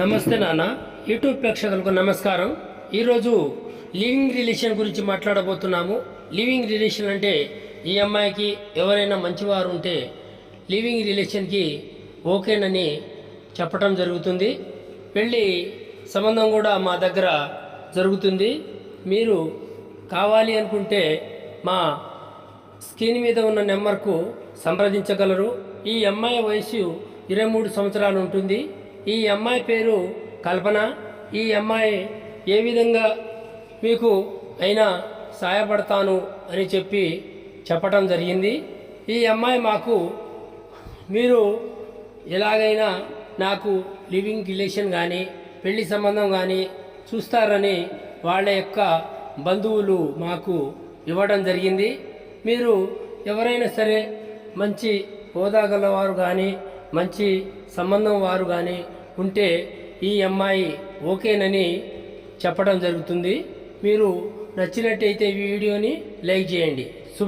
నమస్తే నాన్న. యూట్యూబ్ ప్రేక్షకులకు నమస్కారం. ఈరోజు లివింగ్ రిలేషన్ గురించి మాట్లాడబోతున్నాము. లివింగ్ రిలేషన్ అంటే ఈ అమ్మాయికి ఎవరైనా మంచివారు ఉంటే లివింగ్ రిలేషన్కి ఓకేనని చెప్పటం జరుగుతుంది. పెళ్ళి సంబంధం కూడా మా దగ్గర జరుగుతుంది. మీరు కావాలి అనుకుంటే మా స్క్రీన్ మీద ఉన్న నెంబర్కు సంప్రదించగలరు. ఈ అమ్మాయి వయసు ఇరవై మూడు సంవత్సరాలు ఉంటుంది. ఈ అమ్మాయి పేరు కల్పన. ఈ అమ్మాయి ఏ విధంగా మీకు అయినా సహాయపడతాను అని చెప్పి చెప్పటం జరిగింది. ఈ అమ్మాయి మాకు మీరు ఎలాగైనా నాకు లివింగ్ రిలేషన్ కానీ పెళ్ళి సంబంధం కానీ చూస్తారని వాళ్ళ యొక్క బంధువులు మాకు ఇవ్వడం జరిగింది. మీరు ఎవరైనా సరే మంచి హోదా గలవారు కానీ మంచి సంబంధం వారు కానీ ఉంటే ఈ అమ్మాయి ఓకేనని చెప్పడం జరుగుతుంది. మీరు నచ్చినట్టయితే ఈ వీడియోని లైక్ చేయండి.